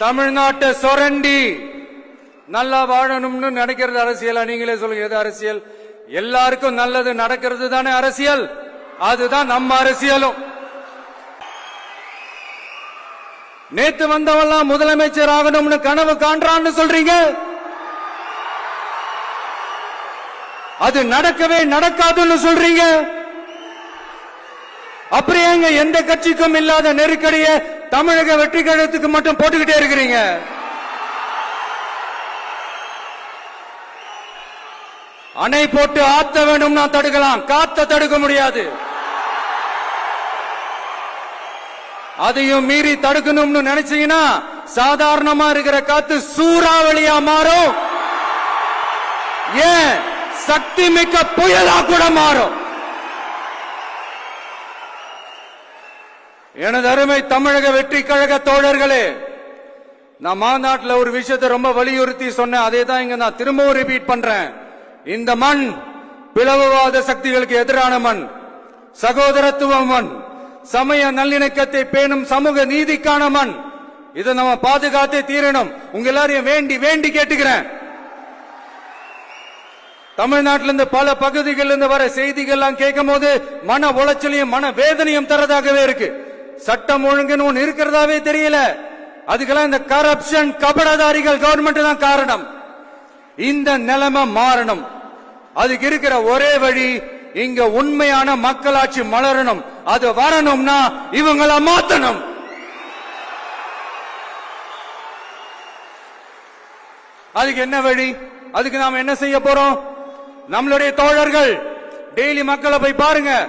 தமிழ்நாட்டை சொரண்டி நல்லா வாழணும்னு நினைக்கிறது அரசியலா? நீங்களே சொல்லுங்க எது அரசியல்? எல்லாருக்கும் நல்லது நடக்கிறது தானே அரசியல். அதுதான் நம்ம அரசியலும். நேத்து வந்தவெல்லாம் முதலமைச்சர் ஆகணும்னு கனவு காண்றான்னு சொல்றீங்க? அது நடக்கவே நடக்காதுன்னு சொல்றீங்க? அப்புறம் ஏங்க எந்த கட்சிக்கும் இல்லாத நெருக்கடியை தமிழக வெற்றி கழகத்துக்கு மட்டும் போட்டுக்கிட்டே இருக்கிறீங்க? அணை போட்டு ஆத்த வேணும்னா தடுக்கலாம் காத்த தடுக்க முடியாது. அதையும் மீறி தடுக்கணும்னு நினைச்சீங்கன்னா சாதாரணமா இருக்கிற காத்து சூறாவளியா மாறும். ஏன்? சக்தி மிக்க புயலா கூட மாறும். எனது அருமை தமிழக வெற்றி கழக தோழர்களே நான் மாநாட்டில் ஒரு விஷயத்தை ரொம்ப வலியுறுத்தி சொன்னேன். அதே தான் இங்க நான் திரும்பவும் ரிப்பீட் பண்றேன். இந்த மண் பிளவுவாத சக்திகளுக்கு எதிரான மண் சகோதரத்துவ மண் சமய நல்லிணக்கத்தை பேணும் சமூக நீதிக்கான மண் இதை நம்ம பாதுகாத்தே தீரணும். உங்க எல்லாரையும் வேண்டி வேண்டி கேட்டுக்கிறேன். தமிழ்நாட்டில இருந்து பல பகுதிகளில் இருந்து வர செய்திகள்லாம் கேட்கும் போது மன உளைச்சலையும் மன வேதனையும் தரதாகவே இருக்கு. சட்டம் ஒழுங்குன்னு ஒண்ணு இருக்கிறதாவே தெரியல. அதுக்கெல்லாம் இந்த கரப்ஷன் கபடதாரிகள் கவர்மெண்ட் தான் காரணம். இந்த நிலைமை மாறணும். அதுக்கு இருக்கிற ஒரே வழி இங்க உண்மையான மக்களாட்சி மலரணும். அது வரணும்னா இவங்கள மாத்தணும். அதுக்கு என்ன வழி? அதுக்கு நாம என்ன செய்ய போறோம்? நம்மளுடைய தோழர்கள் டெய்லி மக்களை போய் பாருங்க.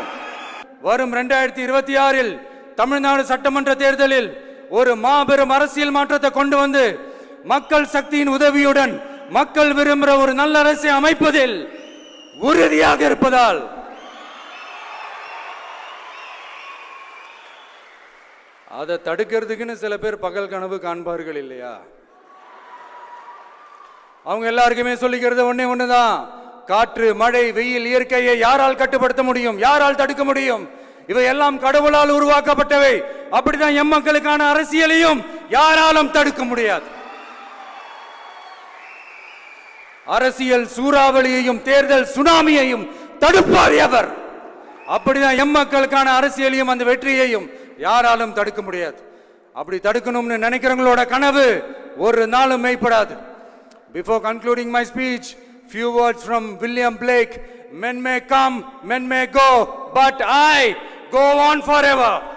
வரும் இரண்டாயிரத்தி இருபத்தி ஆறில் தமிழ்நாடு சட்டமன்ற தேர்தலில் ஒரு மாபெரும் அரசியல் மாற்றத்தை கொண்டு வந்து மக்கள் சக்தியின் உதவியுடன் மக்கள் விரும்புகிற ஒரு நல்ல அரசை அமைப்பதில் உறுதியாக இருப்பதால் அதை தடுக்கிறதுக்குன்னு சில பேர் பகல் கனவு காண்பார்கள் இல்லையா? அவங்க எல்லாருக்குமே சொல்லிக்கிறது ஒன்னே ஒண்ணுதான். காற்று மழை வெயில் இயற்கையை யாரால் கட்டுப்படுத்த முடியும்? யாரால் தடுக்க முடியும்? இவையெல்லாம் கடவுளால் உருவாக்கப்பட்டவை. அப்படிதான் எம் மக்களுக்கான அரசியலையும் யாராலும் தடுக்க முடியாது. அரசியல் சூறாவளியையும் தேர்தல் சுனாமியையும் தடுப்பார் எவர்? அப்படிதான் எம் மக்களுக்கான அரசியலையும் அந்த வெற்றியையும் யாராலும் தடுக்க முடியாது. அப்படி தடுக்கணும்னு நினைக்கிறவங்களோட கனவு ஒரு நாளும் மெய்ப்படாது. Before concluding my speech few words from William Blake. Men may come, men may go, but I go on forever.